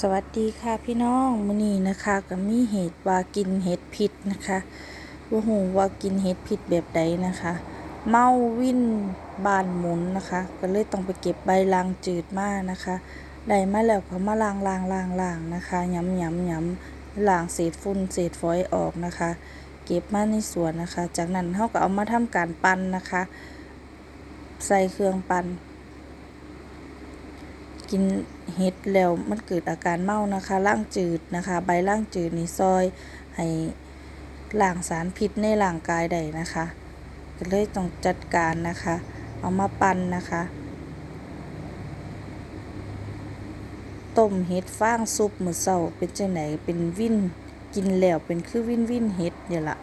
สวัสดีค่ะพี่น้องมื้อนี้นะคะก็มีเหตุว่ากินเห็ดผิดนะคะว่าหูว่ากินเห็ดผิดแบบใดนะคะ เมาวิ่นบานหมุนนะคะ ก็เลยต้องไปเก็บใบลางจืดมานะคะได้มาแล้วก็มาลางลางลางลางนะคะย้ำย้ำย้ำลางเศษฝุ่นเศษฝอยออกนะคะ เก็บมาในสวนนะคะ จากนั้นเขาก็เอามาทำการปั่นนะคะ ใส่เครื่องปั่น กินเห็ดแล้วมันเกิดอาการเมานะคะร่างจืดนะคะ ใบร่างจืดนี่ซอยให้หล้างสารพิษในร่างกายได้นะคะก็เลยต้องจัดการนะคะ เอามาปั่นนะคะต้มเห็ดฟางซุปมื้อเช้าเป็นจังไหนเป็นวินกินแล้วเป็นคือวินวินเห็ดเนี่ยละ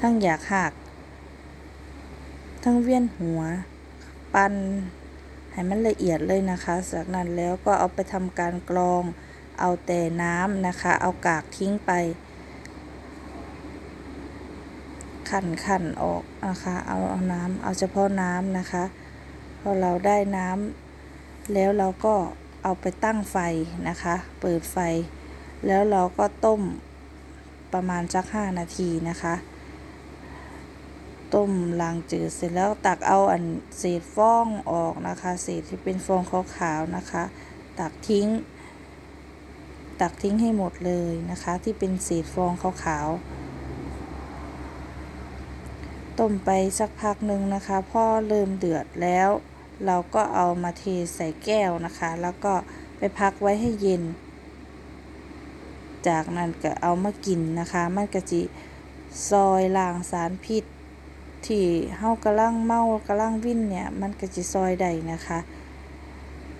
ทั้งอยากหักทั้งเวียนหัว ปั่น ให้มันละเอียดเลยนะคะ จากนั้นแล้วก็เอาไปทำการกรอง เอาแต่น้ำนะคะ เอากากทิ้งไป ขันขันออกนะคะ เอาเอาน้ำเอาเฉพาะน้ำนะคะ พอเราได้น้ำแล้วเราก็เอาไปตั้งไฟนะคะ เปิดไฟ แล้วเราก็ต้มประมาณสักห้านาทีนะคะ ต้มล้างจืดเสร็จแล้วตักเอาอันเศษฟองออกนะคะ เศษที่เป็นฟองขาวๆนะคะ ตักทิ้ง ตักทิ้งให้หมดเลยนะคะ ที่เป็นเศษฟองขาวๆต้มไปสักพักหนึ่งนะคะพอเริ่มเดือดแล้ว เราก็เอามาเทใส่แก้วนะคะ แล้วก็ไปพักไว้ให้เย็น จากนั้นก็เอามากินนะคะมันก็จิซอยล้างสารพิษ ที่เฮากำลังเมากำลังวิ่นเนี่ย มันก็จะซอยได้นะคะ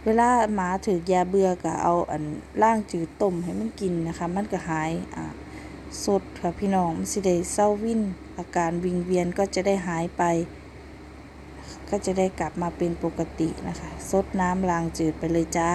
เวลาหมาถือยาเบื่อก็เอาอันล่างจืดต้มให้มันกินนะคะ มันก็หายอ่าสดค่ะพี่น้องมันสิได้เศร้าวิ่นอาการวิงเวียนก็จะได้หายไป ก็จะได้กลับมาเป็นปกตินะคะสดน้ำล้างจืดไปเลยจ้า